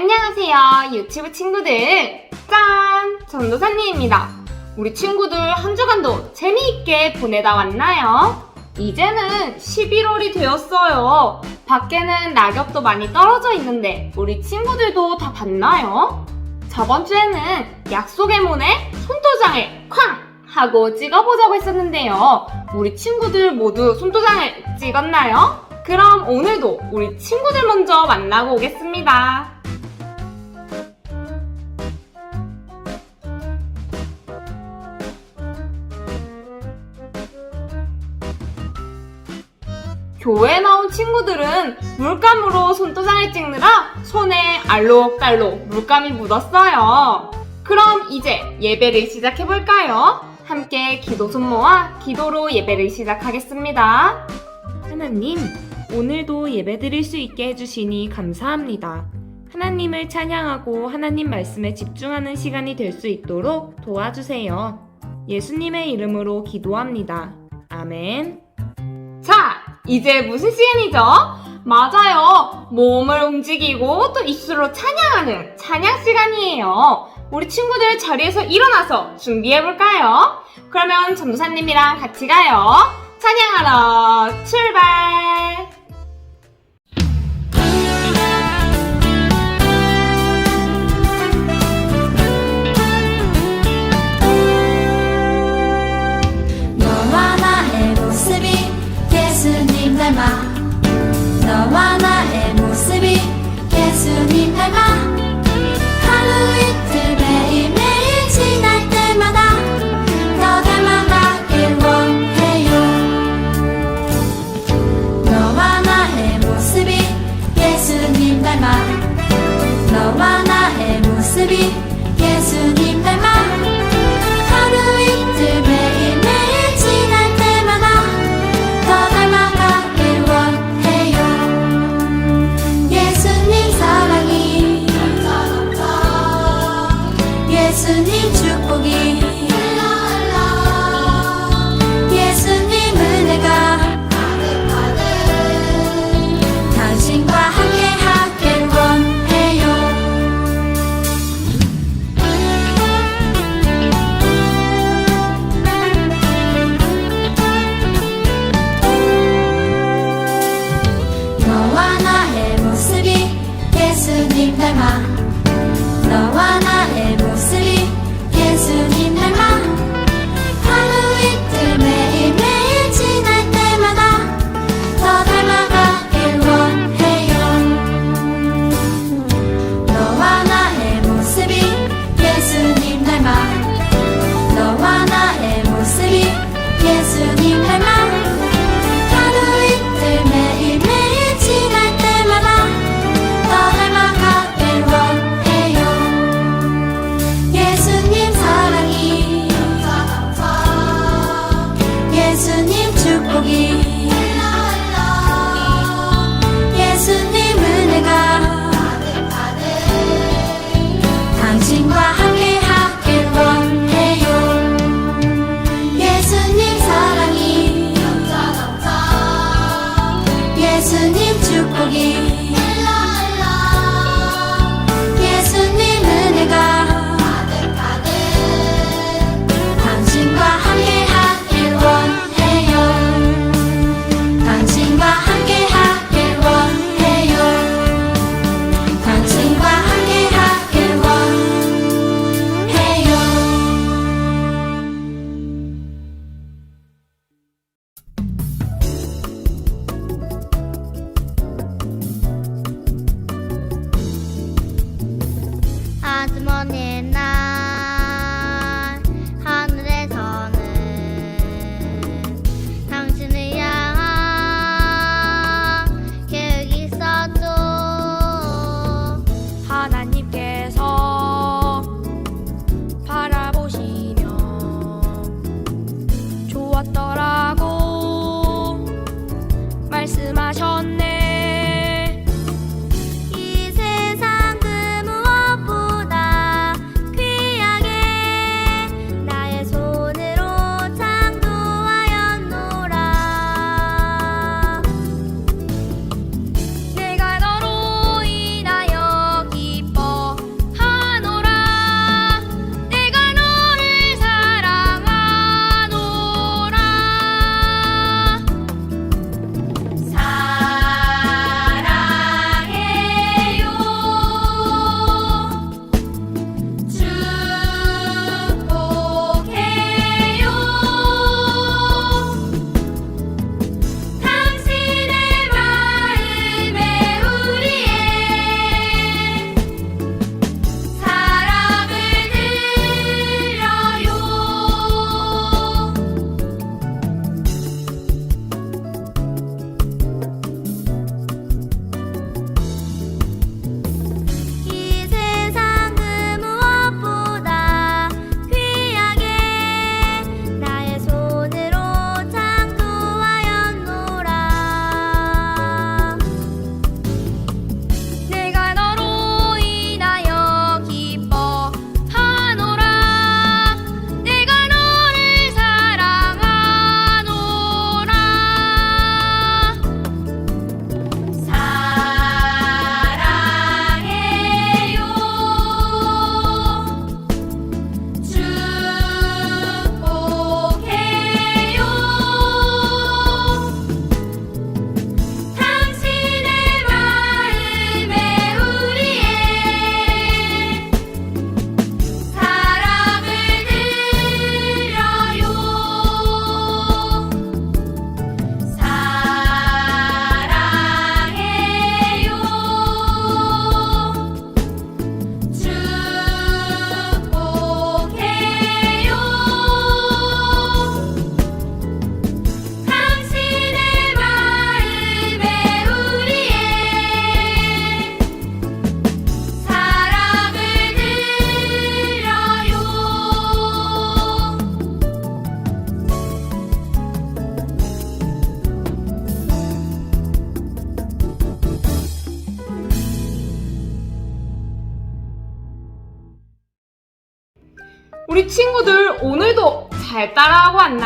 안녕하세요, 유튜브 친구들. 짠! 전도사님입니다. 우리 친구들 한 주간도 재미있게 보내다 왔나요? 이제는 11월이 되었어요. 밖에는 낙엽도 많이 떨어져 있는데 우리 친구들도 다 봤나요? 저번 주에는 약속의 문에 손도장을 쾅! 하고 찍어보자고 했었는데요. 우리 친구들 모두 손도장을 찍었나요? 그럼 오늘도 우리 친구들 먼저 만나고 오겠습니다. 교회에 나온 친구들은 물감으로 손도장을 찍느라 손에 알록달록 물감이 묻었어요. 그럼 이제 예배를 시작해볼까요? 함께 기도 손모아 기도로 예배를 시작하겠습니다. 하나님, 오늘도 예배 드릴 수 있게 해주시니 감사합니다. 하나님을 찬양하고 하나님 말씀에 집중하는 시간이 될 수 있도록 도와주세요. 예수님의 이름으로 기도합니다. 아멘. 자, 이제 무슨 시간이죠? 맞아요. 몸을 움직이고 또 입술로 찬양하는 찬양 시간이에요. 우리 친구들 자리에서 일어나서 준비해볼까요? 그러면 전도사님이랑 같이 가요. 찬양하러 출발! 모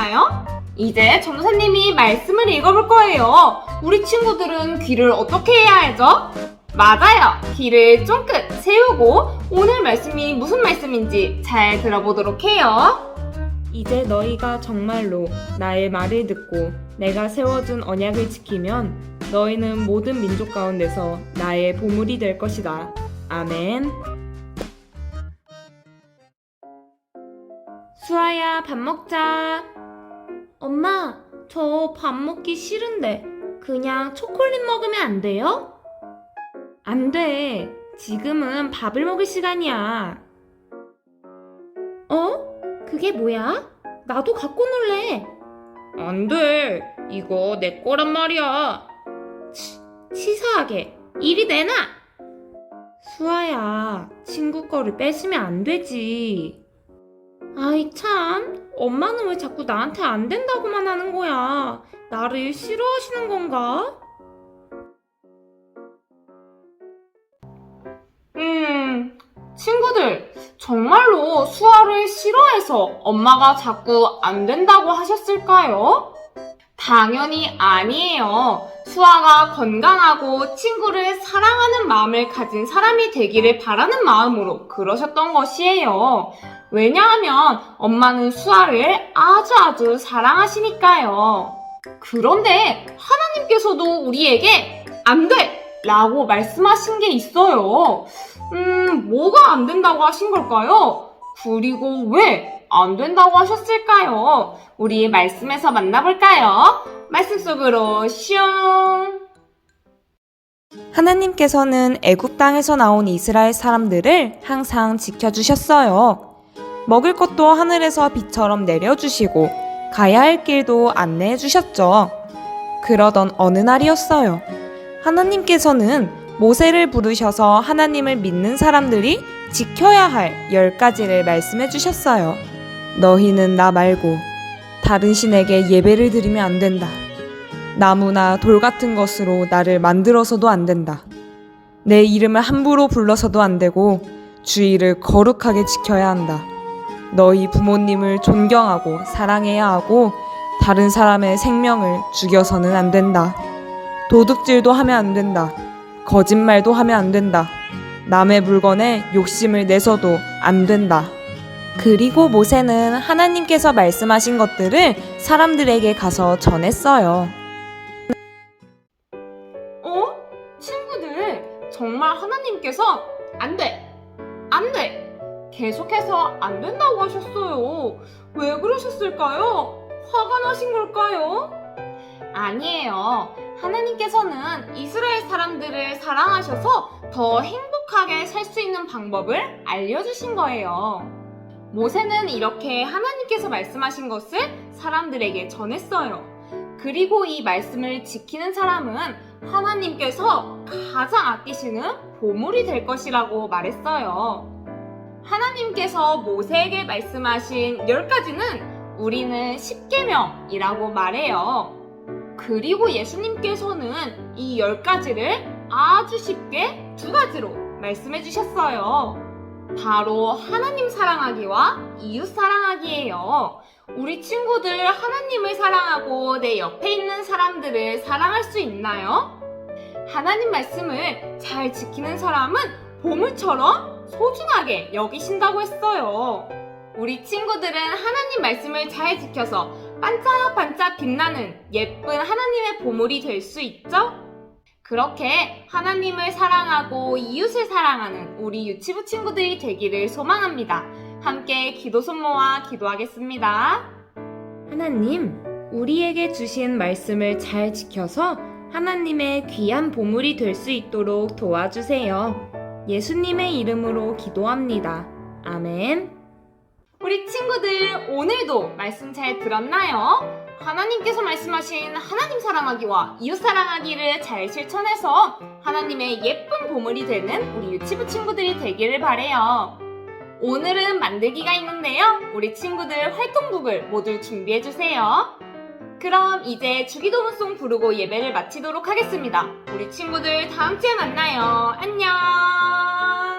왔나요? 이제 전도사님이 말씀을 읽어볼 거예요. 우리 친구들은 귀를 어떻게 해야 하죠? 맞아요. 귀를 쫑긋 세우고 오늘 말씀이 무슨 말씀인지 잘 들어보도록 해요. 이제 너희가 정말로 나의 말을 듣고 내가 세워준 언약을 지키면 너희는 모든 민족 가운데서 나의 보물이 될 것이다. 아멘. 수아야, 밥 먹자. 엄마, 저 밥 먹기 싫은데 그냥 초콜릿 먹으면 안 돼요? 안 돼. 지금은 밥을 먹을 시간이야. 어? 그게 뭐야? 나도 갖고 놀래. 안 돼. 이거 내 거란 말이야. 치, 치사하게. 이리 내놔. 수아야, 친구 거를 뺏으면 안 되지. 아이, 참. 엄마는 왜 자꾸 나한테 안 된다고만 하는 거야? 나를 싫어하시는 건가? 음, 친구들, 정말로 수아를 싫어해서 엄마가 자꾸 안 된다고 하셨을까요? 당연히 아니에요. 수아가 건강하고 친구를 사랑하는 마음을 가진 사람이 되기를 바라는 마음으로 그러셨던 것이에요. 왜냐하면 엄마는 수아를 아주 아주 사랑하시니까요. 그런데 하나님께서도 우리에게 안 돼! 라고 말씀하신 게 있어요. 음, 뭐가 안 된다고 하신 걸까요? 그리고 왜 안 된다고 하셨을까요? 우리 말씀에서 만나볼까요? 말씀 속으로 슝! 하나님께서는 애굽 땅에서 나온 이스라엘 사람들을 항상 지켜주셨어요. 먹을 것도 하늘에서 비처럼 내려주시고 가야 할 길도 안내해 주셨죠. 그러던 어느 날이었어요. 하나님께서는 모세를 부르셔서 하나님을 믿는 사람들이 지켜야 할 열 가지를 말씀해 주셨어요. 너희는 나 말고 다른 신에게 예배를 드리면 안 된다. 나무나 돌 같은 것으로 나를 만들어서도 안 된다. 내 이름을 함부로 불러서도 안 되고 주의를 거룩하게 지켜야 한다. 너희 부모님을 존경하고 사랑해야 하고 다른 사람의 생명을 죽여서는 안 된다. 도둑질도 하면 안 된다. 거짓말도 하면 안 된다. 남의 물건에 욕심을 내서도 안 된다. 그리고 모세는 하나님께서 말씀하신 것들을 사람들에게 가서 전했어요. 어? 친구들, 정말 하나님께서 안 돼! 안 돼! 계속해서 안 된다고 하셨어요. 왜 그러셨을까요? 화가 나신 걸까요? 아니에요. 하나님께서는 이스라엘 사람들을 사랑하셔서 더 행복하게 살 수 있는 방법을 알려주신 거예요. 모세는 이렇게 하나님께서 말씀하신 것을 사람들에게 전했어요. 그리고 이 말씀을 지키는 사람은 하나님께서 가장 아끼시는 보물이 될 것이라고 말했어요. 하나님께서 모세에게 말씀하신 열 가지는 우리는 십계명이라고 말해요. 그리고 예수님께서는 이 열 가지를 아주 쉽게 두 가지로 말씀해 주셨어요. 바로 하나님 사랑하기와 이웃 사랑하기예요. 우리 친구들 하나님을 사랑하고 내 옆에 있는 사람들을 사랑할 수 있나요? 하나님 말씀을 잘 지키는 사람은 보물처럼 소중하게 여기신다고 했어요. 우리 친구들은 하나님 말씀을 잘 지켜서 반짝반짝 빛나는 예쁜 하나님의 보물이 될 수 있죠? 그렇게 하나님을 사랑하고 이웃을 사랑하는 우리 유치부 친구들이 되기를 소망합니다. 함께 기도 손 모아 기도하겠습니다. 하나님, 우리에게 주신 말씀을 잘 지켜서 하나님의 귀한 보물이 될 수 있도록 도와주세요. 예수님의 이름으로 기도합니다. 아멘. 우리 친구들 오늘도 말씀 잘 들었나요? 하나님께서 말씀하신 하나님 사랑하기와 이웃 사랑하기를 잘 실천해서 하나님의 예쁜 보물이 되는 우리 유치부 친구들이 되기를 바래요. 오늘은 만들기가 있는데요. 우리 친구들 활동북을 모두 준비해 주세요. 그럼 이제 주기도문송 부르고 예배를 마치도록 하겠습니다. 우리 친구들 다음 주에 만나요. 안녕.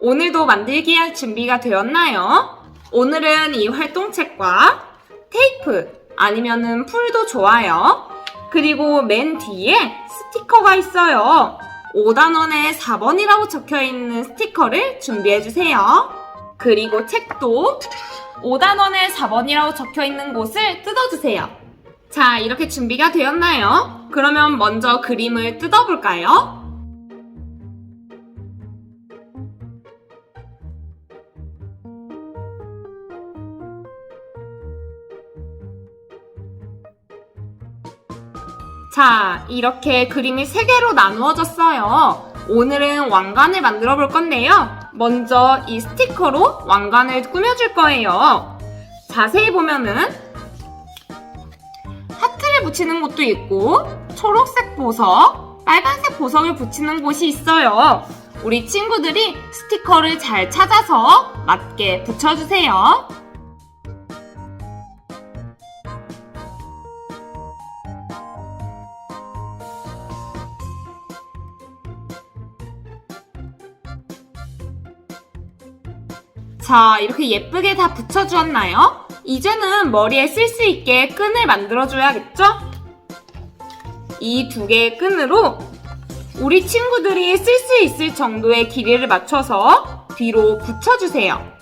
오늘도 만들기 할 준비가 되었나요? 오늘은 이 활동책과 테이프 아니면은 풀도 좋아요. 그리고 맨 뒤에 스티커가 있어요. 5단원에 4번이라고 적혀 있는 스티커를 준비해 주세요. 그리고 책도 5단원에 4번이라고 적혀 있는 곳을 뜯어주세요. 자, 이렇게 준비가 되었나요? 그러면 먼저 그림을 뜯어볼까요? 자, 이렇게 그림이 세 개로 나누어졌어요. 오늘은 왕관을 만들어 볼 건데요. 먼저 이 스티커로 왕관을 꾸며줄 거예요. 자세히 보면은 하트를 붙이는 곳도 있고 초록색 보석, 빨간색 보석을 붙이는 곳이 있어요. 우리 친구들이 스티커를 잘 찾아서 맞게 붙여주세요. 자, 이렇게 예쁘게 다 붙여주었나요? 이제는 머리에 쓸 수 있게 끈을 만들어줘야겠죠? 이 두 개의 끈으로 우리 친구들이 쓸 수 있을 정도의 길이를 맞춰서 뒤로 붙여주세요.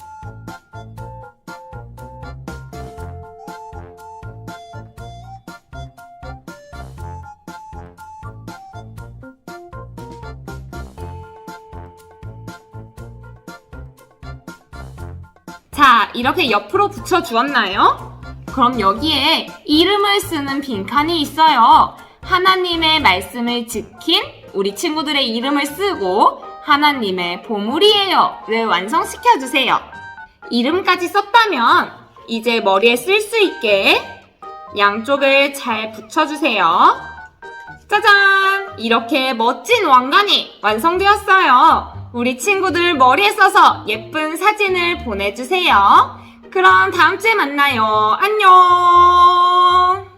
이렇게 옆으로 붙여주었나요? 그럼 여기에 이름을 쓰는 빈칸이 있어요. 하나님의 말씀을 지킨 우리 친구들의 이름을 쓰고 하나님의 보물이에요를 완성시켜주세요. 이름까지 썼다면 이제 머리에 쓸 수 있게 양쪽을 잘 붙여주세요. 짜잔! 이렇게 멋진 왕관이 완성되었어요. 우리 친구들 머리에 써서 예쁜 사진을 보내주세요. 그럼 다음 주에 만나요. 안녕!